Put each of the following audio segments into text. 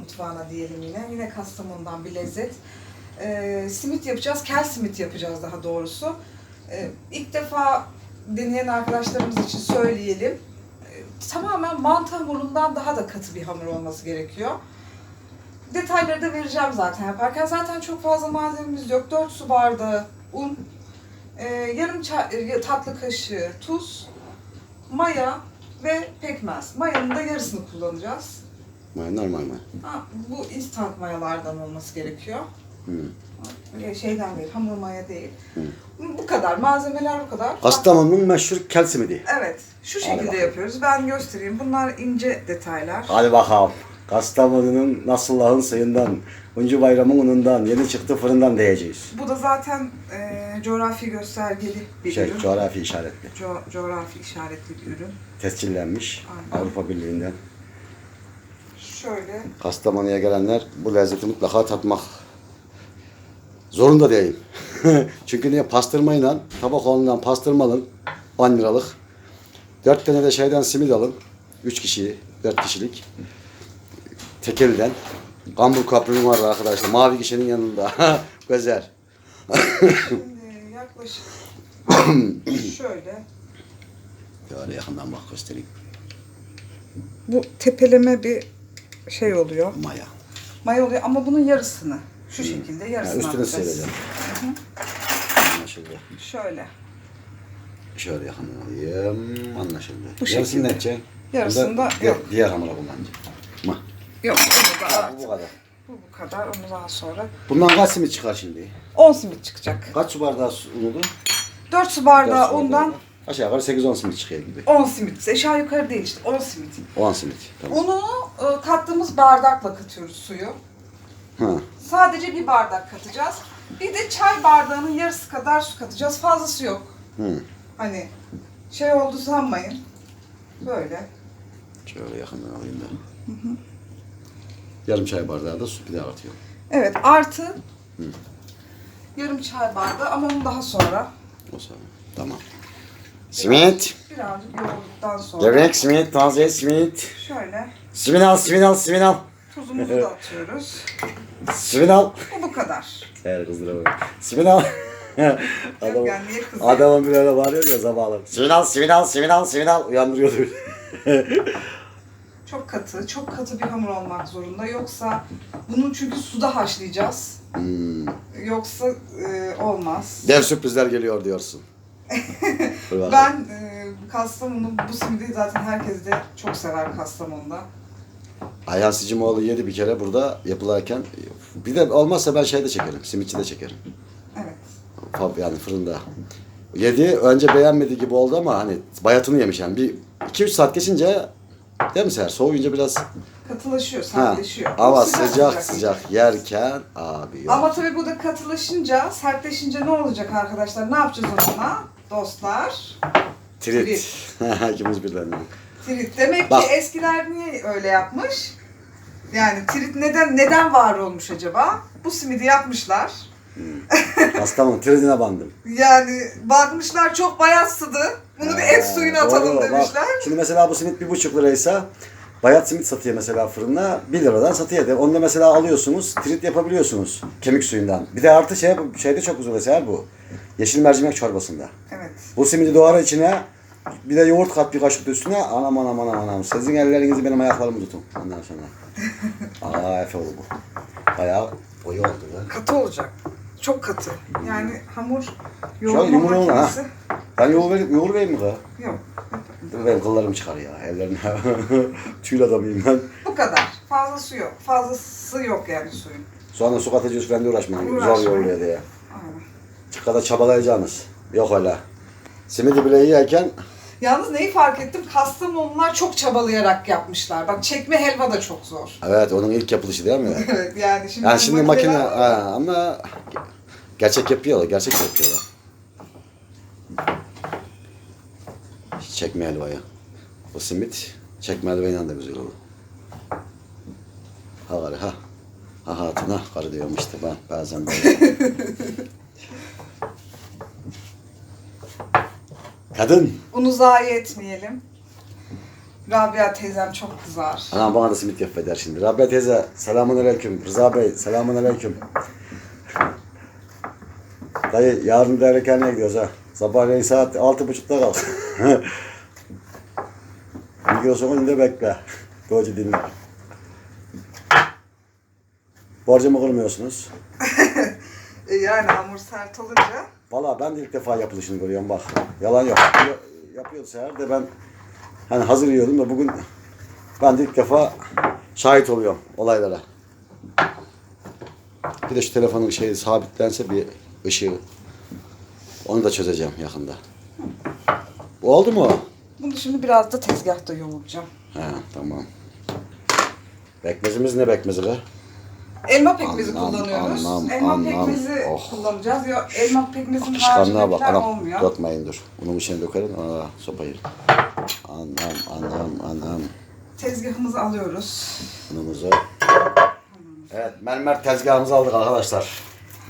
mutfağına diyelim yine. Yine Kastamonu'dan bir lezzet. Ee, simit yapacağız, kel simit yapacağız daha doğrusu. Ee, ilk defa deneyen arkadaşlarımız için söyleyelim. Ee, tamamen mantı hamurundan daha da katı bir hamur olması gerekiyor. Detayları da vereceğim zaten yaparken. Zaten çok fazla malzememiz yok. 4 su bardağı un, e, yarım çay, e, tatlı kaşığı tuz, maya ve pekmez. Mayanın da yarısını kullanacağız. Maya normal maya. Ha, bu instant mayalardan olması gerekiyor. Hı. Öyle Şeyden değil, hamur maya değil. Bu kadar, malzemeler bu kadar. Kastamonu'nun meşhur kel simidi. Evet, şu şekilde bakalım. yapıyoruz. Ben göstereyim. Bunlar ince detaylar. Hadi bakalım. Kastamonu'nun Nasıllah'ın suyundan, Uncu Bayram'ın unundan, yeni çıktı fırından diyeceğiz. Bu da zaten e, coğrafi göstergeli bir Şey, ürün. coğrafi işaretli. Co- coğrafi işaretli bir ürün. Tescillenmiş Aynen. Avrupa Birliği'nden. Şöyle Kastamonu'ya gelenler bu lezzeti mutlaka tatmak zorunda değil. Çünkü niye pastırmayla, tabak onundan pastırma 10 liralık. 4 tane de şeyden simit alın. 3 kişi, 4 kişilik. Tekelden. Gambur kaprının var arkadaşlar. Mavi kişinin yanında. Güzel. Şimdi yaklaşık şöyle. Böyle yakından bak göstereyim. Bu tepeleme bir şey oluyor. Maya. Maya oluyor ama bunun yarısını şu şekilde Ha, yarısını üstüne atacağız. Anlaşıldı. Şöyle. Şöyle yakından alayım. Anlaşıldı. Bu Yarısını şekilde. ne edeceksin? Yarısını da diğer, yok. Diğer hamura kullanacağım. Ma. Yok onu da Ha, artık. bu kadar. Bu bu kadar. Onu daha sonra. Bundan kaç simit çıkar şimdi? 10 simit çıkacak. Kaç su bardağı su- unudu? 4 su bardağı undan Aşağı yukarı 8-10 simit çıkıyor gibi. 10 simit. Aşağı yukarı değil işte 10 simit. 10 simit. Tamam. Unu kattığımız bardakla katıyoruz suyu. Ha. Sadece bir bardak katacağız. Bir de çay bardağının yarısı kadar su katacağız. Fazlası yok. Hı. Hani şey oldu sanmayın. Böyle. Şöyle yakından alayım da. Yarım çay bardağı da su bir daha atıyorum. Evet artı yarım çay bardağı ama onu daha sonra O sonra. Tamam. Simit. birazcık yoğurduktan sonra Gevrek simit, taze simit. şöyle Simit al, simit al, simit al. tuzumuzu da atıyoruz. Simit al. Bu bu kadar. Her kızdıra bak. Simit al. Adam, Yani niye kızıyor? adamın bir öyle bağırıyor ya sabahlar. Simit al, simit al, simit al, simit al. Uyandırıyordu. Çok katı, çok katı bir hamur olmak zorunda. Yoksa bunun çünkü suda haşlayacağız. hmm. Yoksa e, olmaz. Dev sürprizler geliyor diyorsun. Ben e, Kastamonu bu simidi zaten herkes de çok sever Kastamonu'da. Ayhan Sicimoğlu yedi bir kere burada yapılarken. Bir de olmazsa ben şeyde çekerim. Simitçi de çekerim. Evet. Yani fırında. Yedi. Önce beğenmedi gibi oldu ama hani bayatını yemiş yani. Bir 2-3 saat geçince değil mi Seher? Soğuyunca biraz Katılaşıyor, sertleşiyor. ama sıcak sıcak, yerken abi yok. Ama tabii bu da katılaşınca, sertleşince ne olacak arkadaşlar? Ne yapacağız onunla? Dostlar. Trit. İkimiz birden. Trit. Demek Bak. ki eskiler niye öyle yapmış? Yani trit neden neden var olmuş acaba? Bu simidi yapmışlar. Kastamonu tridine bandım. Yani bakmışlar çok bayat sıdı. Bunu bir et suyuna atalım doğru. Bak, demişler. şimdi mesela bu simit bir buçuk liraysa bayat simit satıyor mesela fırında 1 liradan satıyor. De. Onu da mesela alıyorsunuz, trit yapabiliyorsunuz kemik suyundan. Bir de artı şey şeyde çok uzun mesela bu. Yeşil mercimek çorbasında. Evet. Bu simidi doğrar içine bir de yoğurt kat bir kaşık da üstüne. Anam anam anam anam. Sizin ellerinizi benim ayaklarımı tutun. Ondan sonra. Aa Efe oldu bu. Bayağı boyu oldu ya. Katı olacak. Çok katı. Yani hamur Şu an yoğurma yumruğum var ha. makinesi. Ben yoğur vereyim, yoğur vereyim mi kız? Yok. Dur benim kıllarım çıkar ya. Ellerine. Tüyl adamıyım ben. Bu kadar. Fazla su yok. Fazlası yok yani suyun. Sonra su katacağız falan diye uğraşmayın. Zor Uğraşmayın. yoğuruyor diye. Aynen. Kadar çabalayacaksınız. Yok öyle. Simidi bile yerken Yalnız neyi fark ettim? Kastamonular çok çabalayarak yapmışlar. Bak çekme helva da çok zor. evet onun ilk yapılışı değil mi? Evet yani şimdi Yani şimdi makine makineler- ha, ama gerçek yapıyorlar, gerçek yapıyorlar. Çekme helvayı. Bu simit çekme helvayla da güzel olur. Ha karı ha. Ha hatuna karı diyorum işte ben bazen böyle. Kadın. Unu zayi etmeyelim. Rabia teyzem çok kızar. Anam bana da simit yap eder şimdi. Rabia teyze selamun aleyküm. Rıza Bey selamun aleyküm. Dayı yarın da erkenle gidiyoruz ha. Sabahleyin saat altı buçukta kalk. Mikrofonu önünde bekle. Böylece dinle. Borcumu kırmıyorsunuz. E, yani hamur sert olunca Valla ben de ilk defa yapılışını görüyorum bak. Yalan yok. Yapıyor- Yapıyordu seher de ben hani hazır yiyordum da bugün ben de ilk defa şahit oluyorum olaylara. Bir de şu telefonun şeyi sabitlense bir ışığı. Onu da çözeceğim yakında. Oldu mu? bunu şimdi biraz da tezgahta yoğuracağım. He tamam. Bekmezimiz ne bekmezi be? Elma pekmezi Anlam, kullanıyoruz. anlam, elma anlam. pekmezi Oh. kullanacağız. Ya elma pekmezin Akışkanlığa bak anam. olmuyor. Dökmeyin dur. Bunun içine dökerim. Aa, sopayı. Anam anam anam. Tezgahımızı alıyoruz. Unumuzu. Evet, mermer tezgahımızı aldık arkadaşlar.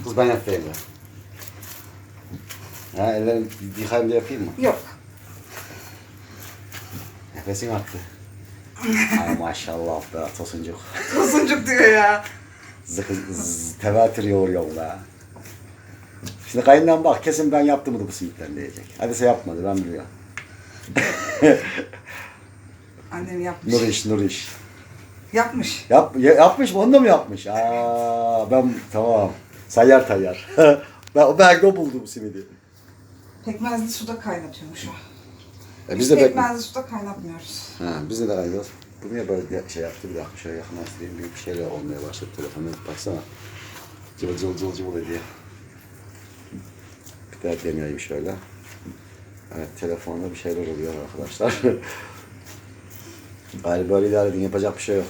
Kız ben yapayım ya. Ha, ellerimi yıkayayım da yapayım mı? Yok. Nefesin arttı. Ay maşallah be tosuncuk. Tosuncuk diyor ya. Zıkı, zzz, tevatür be. Şimdi kayından bak kesin ben yaptım bunu bu simitten diyecek. Hadi sen yapmadı ben biliyorum. Annem yapmış. Nur iş, nur iş. Yapmış. Yap, ya- yapmış mı? Onu da mı yapmış? Aa, ben tamam. Sayar tayar. ben, ben de buldum simidi. Pekmezli suda kaynatıyormuş o. E, Biz de pekmezli suda kaynatmıyoruz. Ha, biz de de kaynıyoruz. Bu niye böyle şey yaptı? Bir dakika şöyle yakınlaştırayım. Bir bir şeyler olmaya başladı telefonu. Baksana. Cıvıl cıvıl cıvıl cıvıl ediyor. Bir daha deneyeyim şöyle. Evet telefonda bir şeyler oluyor arkadaşlar. Galiba böyle idare edin. Yapacak bir şey yok.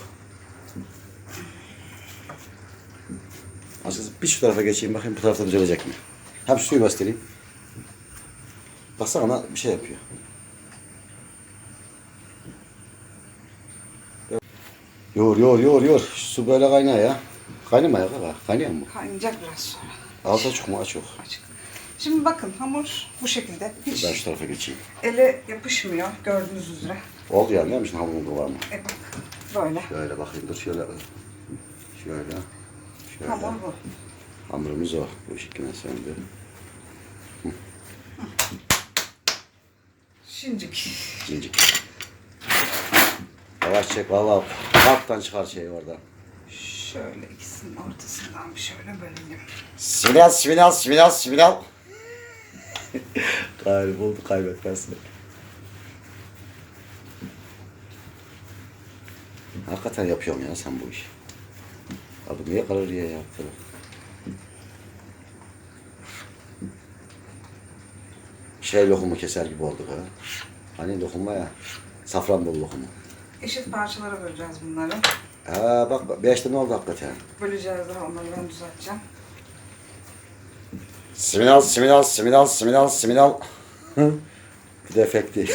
Aslında bir şu tarafa geçeyim bakayım bu tarafta düzelecek mi? Hem suyu göstereyim. Baksana bir şey yapıyor. Yoğur yoğur yoğur yoğur. Su böyle kaynar ya. Kaynamaya kadar. Kaynıyor mu? Kaynayacak biraz sonra. Altı açık mı açık. Açık. Şimdi bakın hamur bu şekilde. Hiç Ben şu tarafa geçeyim. ele yapışmıyor gördüğünüz üzere. Oldu yani değil mi? Şimdi hamurun? E bak böyle. Şöyle bakayım dur şöyle. Şöyle. Şöyle. Hamur bu. Hamurumuz o. Bu şekilde söndü. Şincik. Cincik. Yavaş çek valla. Kalktan çıkar şey oradan. Şöyle ikisinin ortasından bir şöyle bölelim. Sivinal, sivinal, sivinal, sivinal. Gayrı buldu kaybetmezsin. Hakikaten yapıyorum ya sen bu işi. Abi niye karar ya yaptın? Şey lokumu keser gibi olduk ha. Hani lokumma ya. Safranbolu lokumu. Eşit parçalara böleceğiz bunları. Ha bak beş tane oldu hakikaten. Böleceğiz daha onları ben düzelteceğim. Siminal, siminal, siminal, siminal, siminal. Bir de efekti.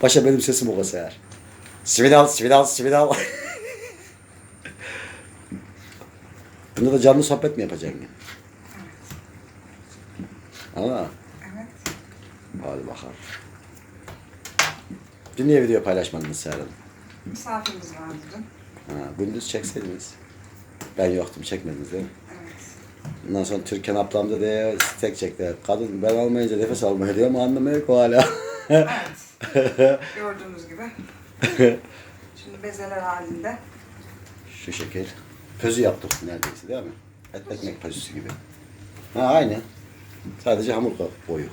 Paşa benim sesim o kadar. Siminal, siminal, siminal. Bunda da canlı sohbet mi yapacaksın? Ama Evet. hadi bakalım. Dün niye video paylaşmadınız Seher Hanım? Misafirimiz vardı dün. Ha, gündüz çekseydiniz. Ben yoktum, çekmediniz değil mi? Evet. Ondan sonra Türkan ablam da diye tek çekti. Kadın ben almayınca nefes almıyor diyor ama anlamıyor ki o hala. Evet. Gördüğünüz gibi. Şimdi bezeler halinde. Şu şekil. Pözü yaptık neredeyse değil mi? Et ekmek pözüsü gibi. Ha aynı. Sadece hamur boyu.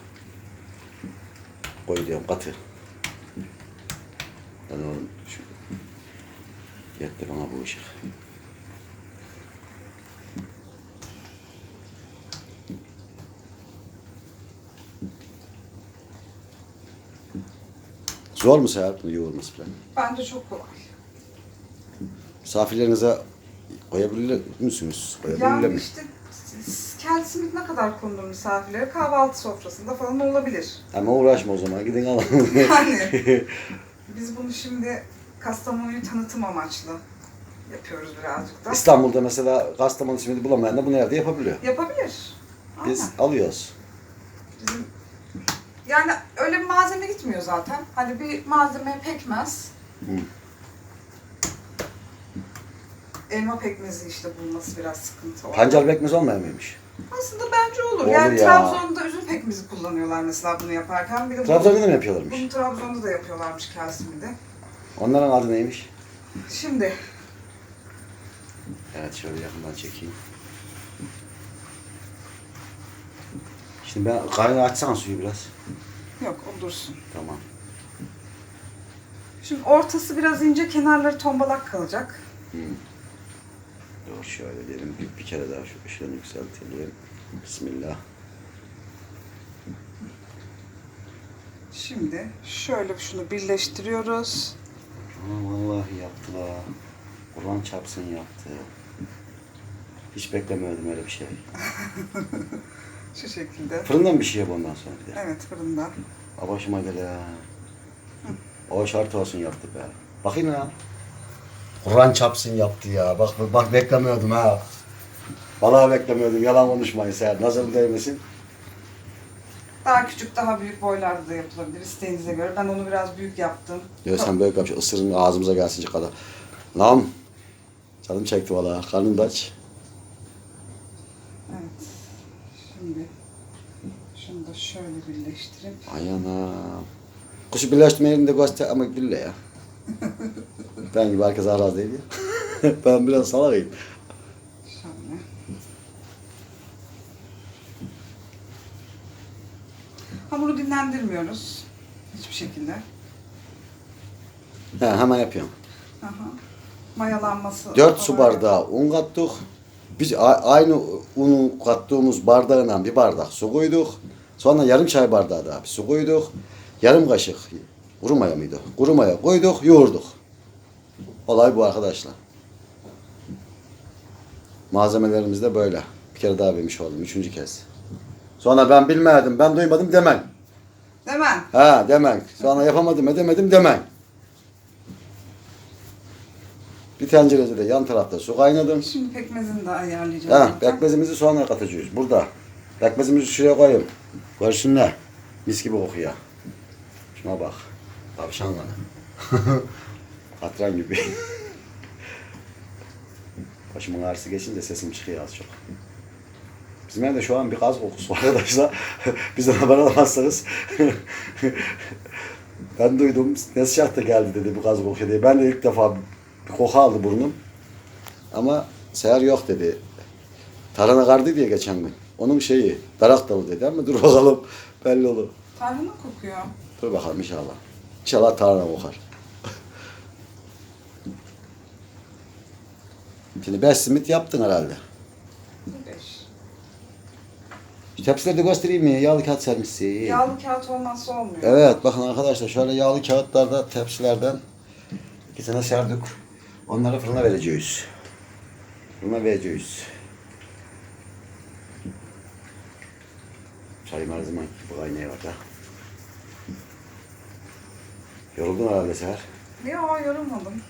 Boyu diyorum katı. Ben onun şu yetti bana bu ışık. Zor mu Seher bunu yoğurması falan? Bence çok kolay. Misafirlerinize koyabilir misiniz? Koyabilirler Yani mi? işte simit ne kadar konulur misafirlere? Kahvaltı sofrasında falan olabilir. Ama uğraşma o zaman gidin alın. Yani biz bunu şimdi Kastamonu'yu tanıtım amaçlı yapıyoruz birazcık da. İstanbul'da mesela Kastamonu simidi bulamayan da bunu evde yapabiliyor. Yapabilir. Aynen. Biz alıyoruz. Bizim Yani öyle bir malzeme gitmiyor zaten. Hani bir malzeme pekmez. Hı. Elma pekmezi işte bulması biraz sıkıntı. orada. Pancar pekmez olmuyor muymuş? Aslında bence olur. Olur yani ya. Trabzon'da üzüm pekmezi kullanıyorlar mesela bunu yaparken. Bir de Trabzon'da da mı yapıyorlarmış? bunu Trabzon'da da yapıyorlarmış Kelsim'de. Onların adı neymiş? Şimdi Evet şöyle yakından çekeyim. Şimdi ben kaynağı açsana suyu biraz. yok o dursun. Tamam. Şimdi ortası biraz ince, kenarları tombalak kalacak. Dur şöyle diyelim bir, bir kere daha şu ışığını yükseltelim. Bismillah. Şimdi şöyle şunu birleştiriyoruz. Aa, vallahi yaptılar. Kur'an çarpsın yaptı. Hiç beklemiyordum öyle bir şey. Şu şekilde. Fırından bir şey yap ondan sonra bir de. Evet fırında. Ha başıma gele ha. O şart olsun yaptı be. Bakayım ya. Kur'an çapsın yaptı ya. Bak bak beklemiyordum ha. Vallahi beklemiyordum. Yalan konuşmayın sen. Nazarım değmesin. Daha küçük, daha büyük boylarda da yapılabilir isteğinize göre. Ben onu biraz büyük yaptım. Ya sen böyle kapış ısırın ağzımıza gelsince kadar. Lan. Canım çekti vallahi. Karnım da aç. Evet. Şimdi şunu da şöyle birleştirip Ay anam. Kuşu birleştirmeyelim de göster ama bille ya. ben gibi herkes araz değil ya. ben biraz salakayım. şöyle. Hamuru dinlendirmiyoruz hiçbir şekilde. He, hemen yapıyorum. Aha. Mayalanması. 4 su bardağı un kattık. Biz a- aynı unu kattığımız bardağına bir bardak su koyduk. Sonra yarım çay bardağı daha bir su koyduk. Yarım kaşık kuru maya mıydı? Kuru maya koyduk, yoğurduk. Olay bu arkadaşlar. Malzemelerimiz de böyle. Bir kere daha vermiş oldum. Üçüncü kez. Sonra ben bilmedim, ben duymadım demen. Hemen. Ha demen. Sonra yapamadım edemedim demen. Bir tencerede de yan tarafta su kaynadım. Şimdi pekmezini de ayarlayacağım. Ha, pekmezimizi sonra katacağız. Burada. Pekmezimizi şuraya koyayım. Görsünler. Mis gibi kokuyor. Şuna bak. Tavşan kanı. Katran gibi. Başımın ağrısı geçince sesim çıkıyor az çok. Bizim evde şu an bir gaz kokusu var arkadaşlar. Bizden haber alamazsanız. ben duydum. Nesşah da geldi dedi bu gaz kokuyor diye. Ben de ilk defa bir koku aldı burnum. Ama seher yok dedi. Tarhana kardı diye geçen gün. Onun şeyi darak dalı dedi ama dur bakalım belli olur. Tarhana kokuyor. Dur bakalım inşallah. İnşallah tarhana kokar. Şimdi beş simit yaptın herhalde. Beş. Şu tepsileri de göstereyim mi? Yağlı kağıt sermişsin. Yağlı kağıt olmazsa olmuyor. Evet bakın arkadaşlar şöyle yağlı kağıtlarda tepsilerden iki tane serdik. Onları fırına vereceğiz. Fırına vereceğiz. Çayım her zaman bu kaynıyor orada. Yoruldun herhalde Seher. Yok yorulmadım.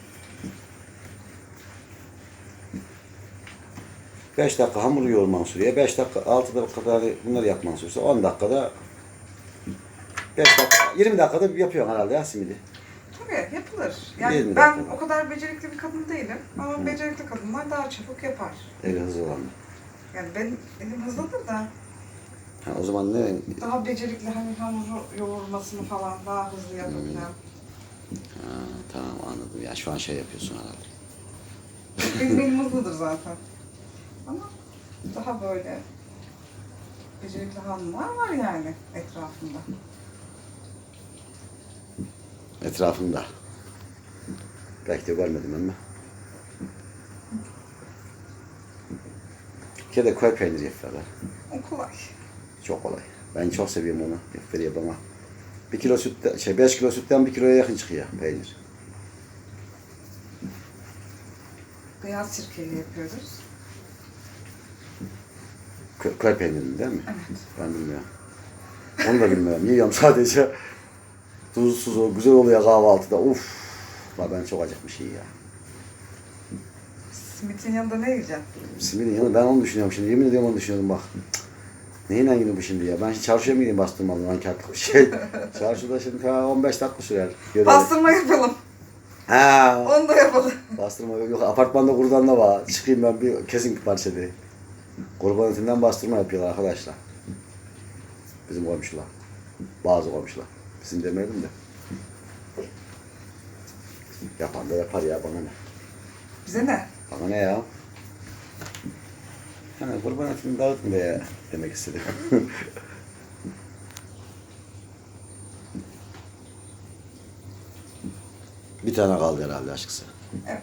5 dakika hamuru yoğurman sürüyor. 5 dakika, 6 dakika da bunları yapman sürse 10 dakikada 5 dakika, 20 dakikada yapıyorsun herhalde ya simidi. Tabii yapılır. Yani ben dakika. o kadar becerikli bir kadın değilim. Ama becerikli kadınlar daha çabuk yapar. Eli hızlı olan. Yani benim elim hızlıdır da Ha, o zaman ne? daha becerikli hani hamuru yoğurmasını falan daha hızlı yapabilen. Ha, tamam anladım. Ya şu an şey yapıyorsun herhalde. benim elim hızlıdır zaten. Ama daha böyle becerikli hanımlar var yani etrafımda. Etrafında. Belki de görmedim ama. Bir de koy peynir yapıyorlar. O kolay. Çok kolay. Ben çok seviyorum onu. Yapıyor bana. Bir kilo süt, şey beş kilo sütten bir kiloya yakın çıkıyor peynir. Beyaz sirkeyle yapıyoruz. Köy peyniri değil mi? Evet. Ben bilmiyorum. Onu da bilmiyorum. Yiyorum sadece. Tuzsuz o güzel oluyor kahvaltıda. Uf. La ben çok acıkmış iyi ya. Simitin yanında ne yiyeceksin? Simidin yanı ben onu düşünüyorum şimdi. Yemin ediyorum onu düşünüyorum bak. Neyle yine bu şimdi ya? Ben şimdi çarşıya mı gideyim bastırmalı nankatlık bir şey. Çarşıda şimdi ta 15 dakika sürer. Görelim. Bastırma yapalım. Ha. Onu da yapalım. Bastırma yok. Apartmanda kurdan da var. Çıkayım ben bir kesin bir parça değil. Kurban etinden bastırma yapıyorlar arkadaşlar. Bizim komşular. Bazı komşular. Bizim demeyelim de. Yapan da yapar ya bana ne? Bize ne? Bana ne ya? Hani kurban etini dağıtın be ya demek istedim. bir tane kaldı herhalde aşkısı. Evet.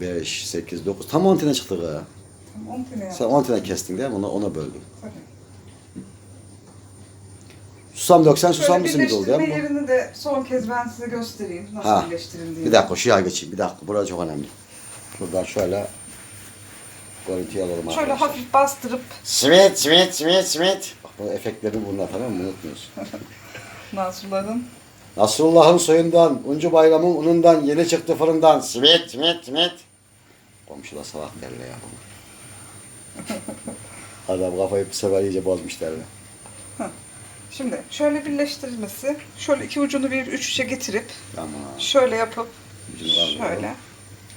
5, 8, 9. Tam 10 tane çıktı ya. Tamam 10 tane Sen yap. 10 tane kestin değil mi? Ona, ona böldüm. Tabii. Susam döksen susam Şöyle mı simit oldu ya? birleştirme yerini de son kez ben size göstereyim. Nasıl Ha. birleştirildiğini. Bir dakika şu yağ geçeyim. Bir dakika. Burası çok önemli. Şuradan şöyle görüntüyü alalım Şöyle arkadaşlar. hafif bastırıp Simit, simit, simit, simit. Bak bu efektlerin bunlar tamam mı? Unutmuyorsun. Nasırların Nasrullah'ın soyundan, Uncu Bayram'ın unundan, yeni çıktı fırından. Simit, simit, simit. Komşular salak derler ya bunu. Adam kafayı bu sefer iyice bozmuş derler. Şimdi şöyle birleştirilmesi, şöyle iki ucunu bir üç üçe getirip Tamam. şöyle yapıp Ucunu kaldıralım. şöyle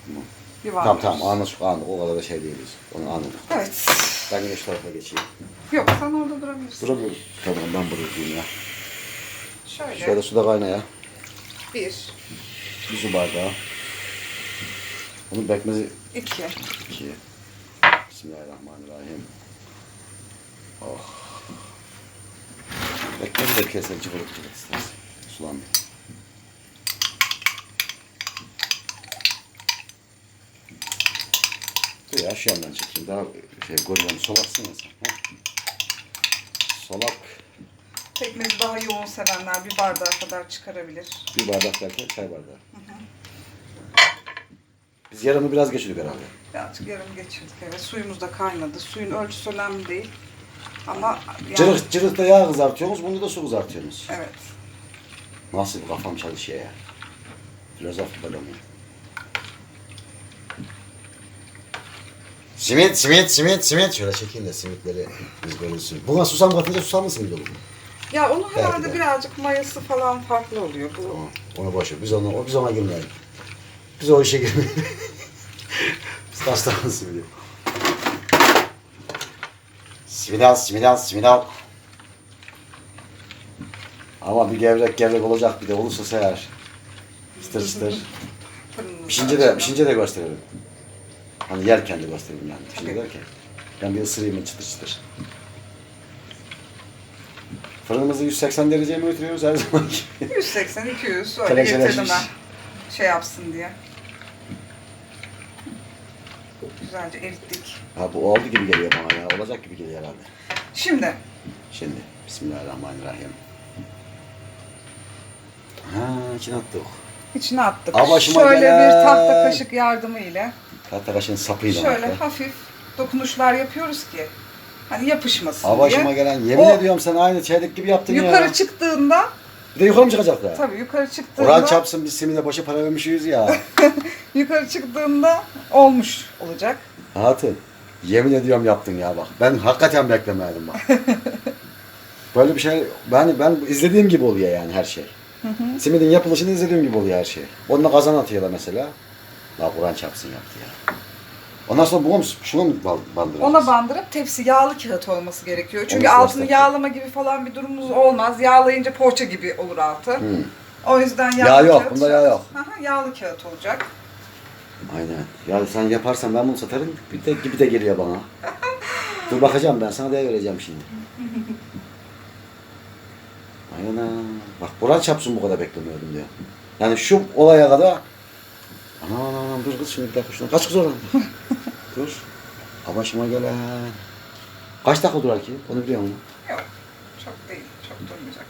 Tamam. yuvarlıyoruz. Tamam tamam anladık anladık o kadar da şey değiliz. Onu anladık. Evet. Ben yine şu tarafa geçeyim. Yok sen orada durabilirsin. Duramıyorum. Tamam ben buraya durayım ya. Şöyle, Şöyle suda kaynaya. bir, Bir su bardağı. Bunun bekmezi iki, iki. Bismillahirrahmanirrahim. Oh. Bekmezi de keselim çıkarıp çıkarıp istersen. Sulandı. Dur ya şu yandan çekeyim. Daha şey görüyorum. Solaksın ya sen. ha? Solak. pekmezi daha yoğun sevenler bir bardağa kadar çıkarabilir. Bir bardak derken çay bardağı. Biz yarımı biraz geçirdik herhalde. Birazcık yarım geçirdik evet. Suyumuz da kaynadı. Suyun ölçüsü önemli değil. Ama yani, Cırık cırıkta yağ kızartıyorsunuz, bunda da su kızartıyorsunuz. Evet. Nasıl kafam çalışıyor ya. Filozof böyle mi? Simit, simit, simit, simit. Şöyle çekeyim de simitleri biz görürsün. Buna susam katınca susam mı simit olur mu? Ya onun Belki herhalde de. birazcık mayası falan farklı oluyor. Bu Tamam, onu boş ver. Biz ona, o- biz ona girmeyelim. Biz o işe girmeyelim. biz taşlamayız simidi. Simit al, simit al, simit al. Ama bir gevrek gevrek olacak bir de olursa seher. Çıtır çıtır. Pişince de, pişince de gösterelim. Hani yerken de gösterelim yani. Pişince derken. Ben bir ısırayım çıtır çıtır. Fırınımızı 180 dereceye mi götürüyoruz her zaman gibi? 180 200 öyle Tenekeleşmiş. getirdim ben. Şey yapsın diye. Güzelce erittik. Ha bu oldu gibi geliyor bana ya. Olacak gibi geliyor herhalde. Şimdi Şimdi Bismillahirrahmanirrahim. Ha içine attık. içine attık. Aa, başıma Şöyle gelen. bir tahta kaşık yardımı ile Tahta kaşığın sapıyla. şöyle hatta. hafif dokunuşlar yapıyoruz ki hani yapışmasın Aa başıma diye. gelen yemin O- ediyorum sen aynı çeyrek gibi yaptın Yukarı ya. çıktığında Bir de yukarı mı çıkacak daha? tabii yukarı çıktığında Oran çapsın biz simide boşa para vermişiz ya. yukarı çıktığında olmuş olacak. Hatun yemin ediyorum yaptın ya bak. Ben hakikaten beklemiyordum bak. Böyle bir şey ben ben izlediğim gibi oluyor yani her şey. Simidin yapılışını izlediğim gibi oluyor her şey. Onunla kazan atıyorlar mesela. La Kur'an çapsın yaptı ya. Ondan sonra buna mı, şuna mı bal- bandıracağız? Ona bandırıp tepsi yağlı kağıt olması gerekiyor. Çünkü Onu altını gösterdi. yağlama gibi falan bir durumumuz olmaz. Yağlayınca poğaça gibi olur altı. Hı. O yüzden yağlı Yağ yok, kağıt. bunda yağ yok. Aha, yağlı kağıt olacak. Aynen. Ya sen yaparsan ben bunu satarım. Bir de gibi de geliyor bana. Dur bakacağım ben sana değer vereceğim şimdi. Aynen. ha. Bak Kur'an çapsın bu kadar beklemiyordum diyor. Yani şu olaya kadar Aman aman aman dur kız şimdi bir dakika şuna. Kaç kız oradan? dur. Ha başıma gelen. Kaç dakika durar ki? Onu biliyor musun? Yok. Çok değil. Çok durmayacak.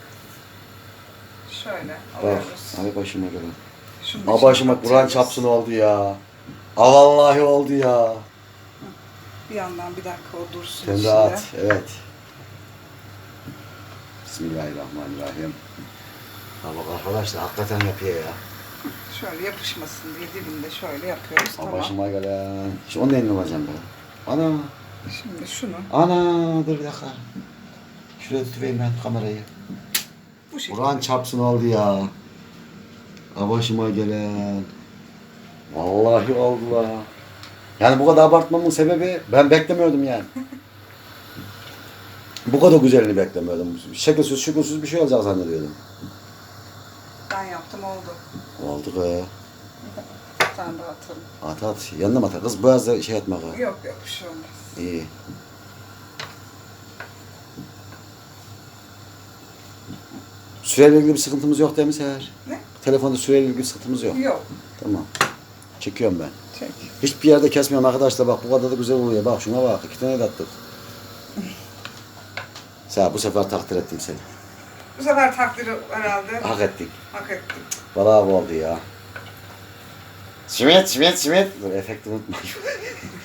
Şöyle Bak. alıyoruz. Abi başıma gelen. Şunu Ha içine başıma Kur'an atıyoruz. çapsın oldu ya. Ha vallahi oldu ya. Bir yandan bir dakika o dursun Sen de içinde. at. Evet. Bismillahirrahmanirrahim. Ha bak arkadaşlar hakikaten yapıyor ya. Şöyle yapışmasın diye dibinde şöyle yapıyoruz. Ha tamam. başıma gelen. Şimdi onun elini alacağım ben. Ana. Şimdi şunu Ana dur bir dakika. Şuraya tutayım ben kamerayı. Bu şekilde. Kur'an çarpsın oldu ya. Ha başıma gelen. Vallahi oldu la. Yani bu kadar abartmamın sebebi ben beklemiyordum yani. bu kadar güzelini beklemiyordum. Şekilsiz şükürsüz bir şey olacak zannediyordum. Ben yaptım oldu. Oldu be. Sen de atalım. At at. Yanına mı at? Kız biraz da şey etme. ha. Yok yok bir şey olmaz. İyi. Süreyle ilgili bir sıkıntımız yok değil mi Seher? Ne? Telefonda süreyle ilgili bir sıkıntımız yok. Yok. Tamam. Çekiyorum ben. Çek. Hiçbir yerde kesmiyorum arkadaşlar bak bu kadar da güzel oluyor. Bak şuna bak iki tane de attık. Seher bu sefer takdir ettim seni. Bu sefer takdiri herhalde Hak ettik. hak ettik. Bravo oldu ya. Simit, simit, simit. Dur efekti unutma.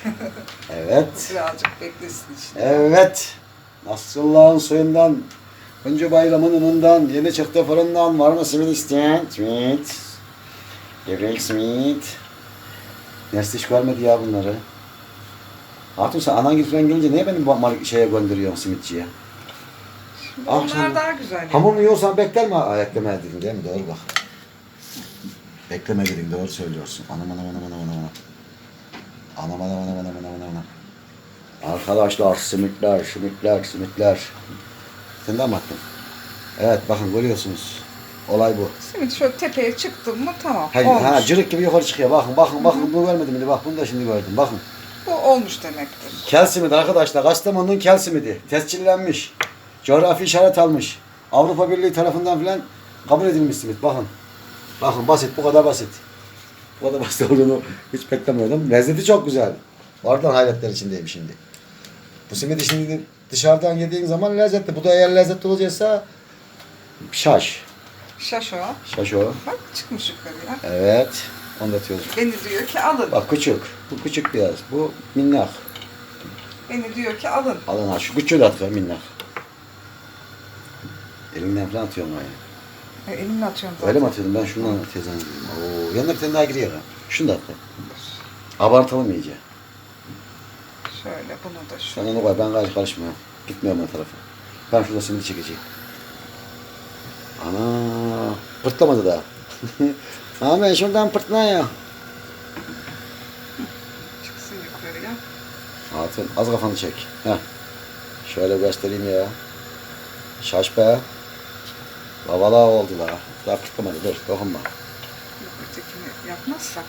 evet. Birazcık beklesin işte. Evet. Nasrullah'ın soyundan, önce bayramın unundan, yeni çıktı fırından var mı simit isteyen? Simit. Gevrek simit. Nesli hiç görmedi ya bunları. Hatun sen anan gibi falan gelince niye beni şeye gönderiyorsun simitçiye? Ah, onlar şimdi- daha güzel. yani. Hamurunu yiyorsan? Aa, bekleme dedin değil mi? Doğru bak. Bekleme dedin doğru söylüyorsun. Anam anam anam anam anam anam. Anam anam anam anam anam. Arkadaşlar simitler, simitler, simitler. Sen de mi attın? Evet bakın görüyorsunuz. Olay bu. Simit şöyle tepeye çıktım mı tamam. Hayır, olmuş. ha, cırık gibi yukarı çıkıyor. Bakın bakın bakın bunu görmedim mi? Bak bunu da şimdi gördüm. Bakın. Bu olmuş demektir. Kel simidi arkadaşlar. Kastamonu'nun kel simidi. Tescillenmiş. Coğrafi işaret almış. Avrupa Birliği tarafından filan kabul edilmiş simit. Bakın. Bakın basit. Bu kadar basit. Bu kadar basit olduğunu hiç beklemiyordum. Lezzeti çok güzel. Oradan hayretler içindeyim şimdi. Bu simidi şimdi dışarıdan yediğin zaman lezzetli. Bu da eğer lezzetli olacaksa şaş. Şaşo. Şaş o. Bak çıkmış yukarıya. Evet. Onu da atıyoruz. Beni diyor ki alın. Bak küçük. Bu küçük biraz. Bu minnak. Beni diyor ki alın. Alın ha şu küçüğü de at minnak. Elinden falan atıyorum ha ya. E, elimle atıyorum zaten. Öyle mi atıyordum ben şundan teyzen dedim. Oo, yanına bir tane daha giriyor ha. Şunu da at. bak. Abartalım iyice. Şöyle bunu da. Sen onu koy ben karşı karışmıyorum. Gitmiyorum o tarafa. Ben şurada simidi çekeceğim. Ana pırtlamadı daha. Abi şuradan pırtla ya. Çıksın yukarıya. Hatun az kafanı çek. Heh. Şöyle göstereyim ya. Şaş be. Bavala oldu la. Daha pırtlamadı dur dokunma. Ötekini yapmazsak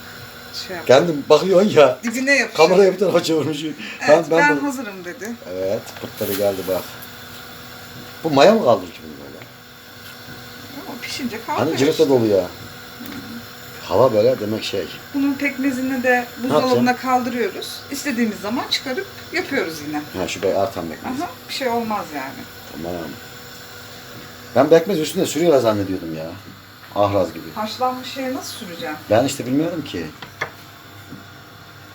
şey yap. Kendim bakıyorsun ya. Dibine yapışır. Kamerayı bir tarafa çevirmişim. Evet, ben, ben, hazırım dedi. Evet pırtları geldi bak. Bu maya mı kaldı ki böyle? Ama pişince Hani kalkıyor. cırıkta dolu ya. Hava böyle demek şey. Bunun pekmezini de buzdolabına kaldırıyoruz. İstediğimiz zaman çıkarıp yapıyoruz yine. Ha şu bey artan bekmez. Aha, bir şey olmaz yani. Tamam. Ben bekmez üstünde sürüyorlar zannediyordum ya. Ahraz gibi. Haşlanmış şeye nasıl süreceğim? Ben işte bilmiyordum ki.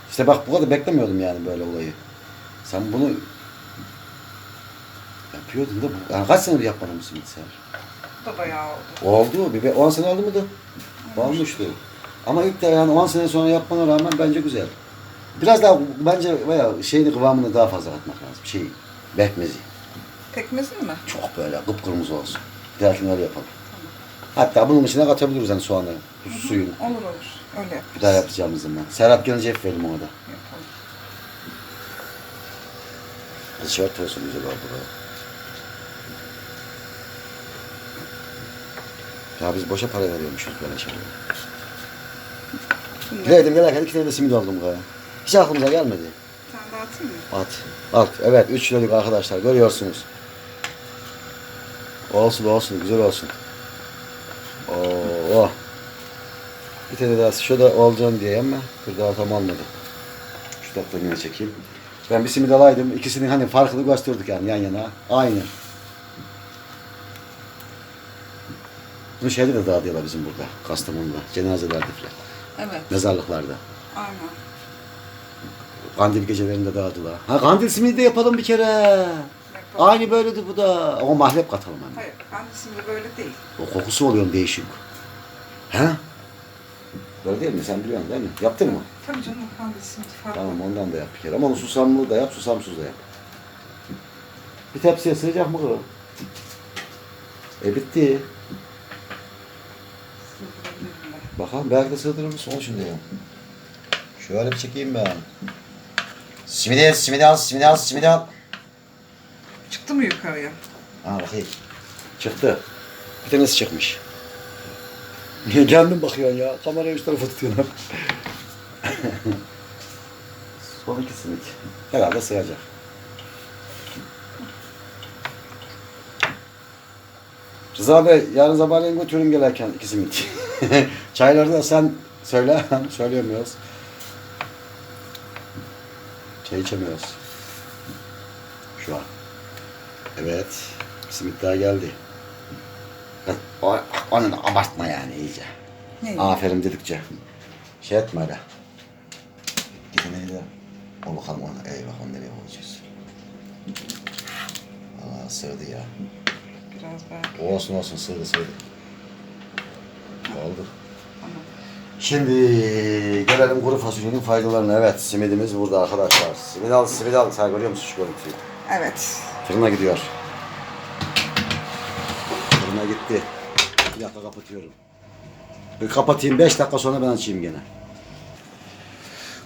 İşte bak bu kadar beklemiyordum yani böyle olayı. Sen bunu yapıyordun da bu. Yani kaç senedir yapmadın mısın sen? Bu da bayağı oldu. Oldu. Bir 10 sene oldu mu da? Olmuştu. Ama ilk de yani 10 sene sonra yapmana rağmen bence güzel. Biraz daha bence veya şeyini kıvamını daha fazla katmak lazım. Şey, bekmezi. Pekmezin mi? Çok böyle kıpkırmızı olsun. Öyle yapalım. Hatta bunun içine katabiliriz hani soğanı, suyunu. Olur olur. Öyle yaparız. Bir daha yapacağımız zaman. Serhat gelince hep verelim ona da. Yapalım. Tişört olsun güzel oldu be. Ya biz boşa para veriyormuşuz böyle şeylere. Bunları Gidelim gelirken iki tane de simit aldım galiba. Hiç aklımıza gelmedi. daha atayım mı? At. At. Evet 3 kiloluk arkadaşlar görüyorsunuz. Olsun olsun güzel olsun. Oo. Bir tane daha şurada olacağım diye ama bir daha tam olmadı. Şu dakika yine çekeyim. Ben bir simit alaydım. İkisinin hani farkını gösterdik yani yan yana. Aynı. Bunu şeyde de dağıtıyorlar bizim burada. Kastamonu'da. Cenazelerde falan. Evet. Mezarlıklarda. Aynen. Kandil gecelerinde dağıtılar. Ha kandil simidi de yapalım bir kere. Aynı böyledir bu da. Ama mahlep katalım hani. Hayır. Annesinde böyle değil. O kokusu oluyor değişik. He? Böyle değil mi? Sen biliyorsun değil mi? Yaptın mı? Tabii canım kandisinde farklı. Tamam ondan da yap bir kere. Ama onu susamlı da yap, susamsız da yap. Bir tepsiye sığacak mı kız? E bitti. Bakalım belki de sığdırır mısın? Ol şimdi ya. Şöyle bir çekeyim ben. Simidi, simidi al, simidi al, simidi al. Çıktı mı yukarıya? Ha bakayım. Çıktı. Bir tanesi çıkmış. Kendin bakıyorsun ya. Kamerayı üst tarafa tutuyorsun. Son iki simit. Herhalde sığacak. Rıza Bey, yarın sabahleyin götürün gelirken iki simit. Çayları da sen söyle. Söyleyemiyoruz. Çay içemiyoruz. Şu an. Evet. Simit daha geldi. O, onu da abartma yani iyice. Ne? Aferin dedikçe. Şey etme öyle. Gidin neydi? O bakalım ona. Eyvah onu nereye koyacağız? Aa sığdı ya. Biraz belki. Olsun olsun sığdı sığdı. Oldu. Şimdi gelelim kuru fasulyenin faydalarına. Evet simidimiz burada arkadaşlar. Simit al simit al. Sen görüyor musun şu görüntüyü? Evet. Fırına gidiyor. Fırına gitti. Bir dakika kapatıyorum. Bir kapatayım 5 dakika sonra ben açayım gene.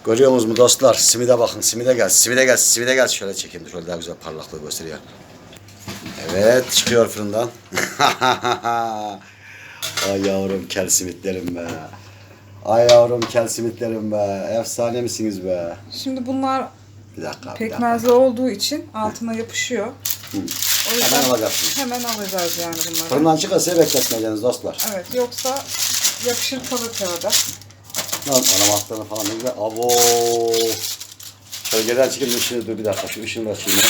Görüyor musunuz mu dostlar? Simide bakın. Simide gel. Simide gel. Simide gel. Şöyle çekeyim. Şöyle daha güzel parlaklığı gösteriyor. Evet çıkıyor fırından. Ay yavrum kel simitlerim be. Ay yavrum kel simitlerim be. Efsane misiniz be? Şimdi bunlar Bir dakika. Bir dakika. pekmezli olduğu için altına yapışıyor. O yüzden Hemen alacaksınız. hemen alacağız yani bunları. Fırından çıkarsa bekletmeyeceksiniz dostlar. Evet yoksa yapışır kalır kağıda. Lan anam aslanı falan ne güzel. Abo. Şöyle gelen çekin ışığı dur bir dakika şu ışığını da açayım ya.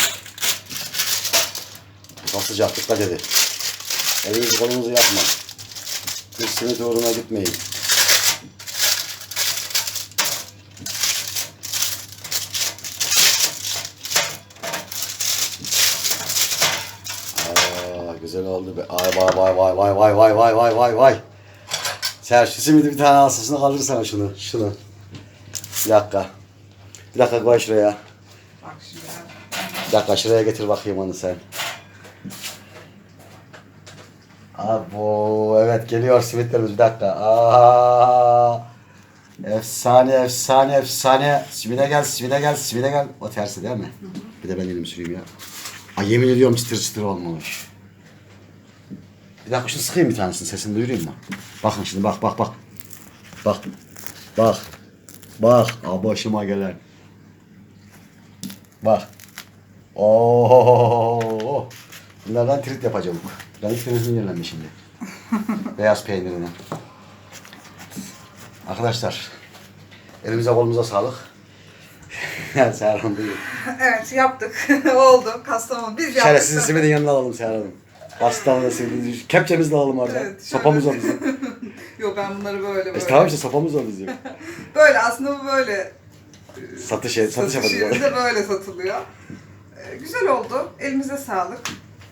Çok sıcak dikkat edin. Elinizi kolunuzu yapma. Bir simit uğruna gitmeyin. Aa, güzel oldu be. Ay vay vay vay vay vay vay vay vay vay vay. Sen şu simidi bir tane alsasını kaldırsana şunu. Şunu. Bir dakika. Bir dakika koy şuraya. Bir dakika şuraya getir bakayım onu sen. Abo evet geliyor simitlerimiz bir dakika. Aa, efsane efsane efsane. Simine gel simine gel simine gel. O tersi değil mi? Bir de ben elimi süreyim ya. Ay yemin ediyorum çıtır çıtır olmamış. Bir dakika şunu sıkayım bir tanesini sesini duyurayım mı? Bakın şimdi bak bak bak. Bak. Bak. Bak. Aa, başıma gelen. Bak. Oo. Bunlardan trit yapacağım. Ben ilk denizin yerlenme şimdi. Beyaz peynirine. Arkadaşlar. Elimize kolumuza sağlık. Serhan buyur. Evet yaptık. Oldu. Kastamonu biz yaptık. Şöyle sizin simidin yanına alalım Serhan Hastamda simidin. Kepçemizi de alalım oradan. Evet, şöyle. sopamız bizim. Yok ben bunları böyle böyle. E, tamam işte sopamız bizim. Böyle aslında bu böyle. Satış, satış Satış yapacağız. yerinde böyle satılıyor. Ee, güzel oldu. Elimize sağlık.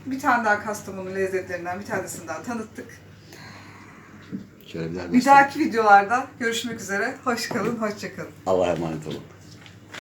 Bir tane daha Kastamonu lezzetlerinden bir tanesini daha tanıttık. Şöyle bir daha Bir dahaki videolarda görüşmek üzere. Hoş kalın, hoşça kalın. Allah'a emanet olun.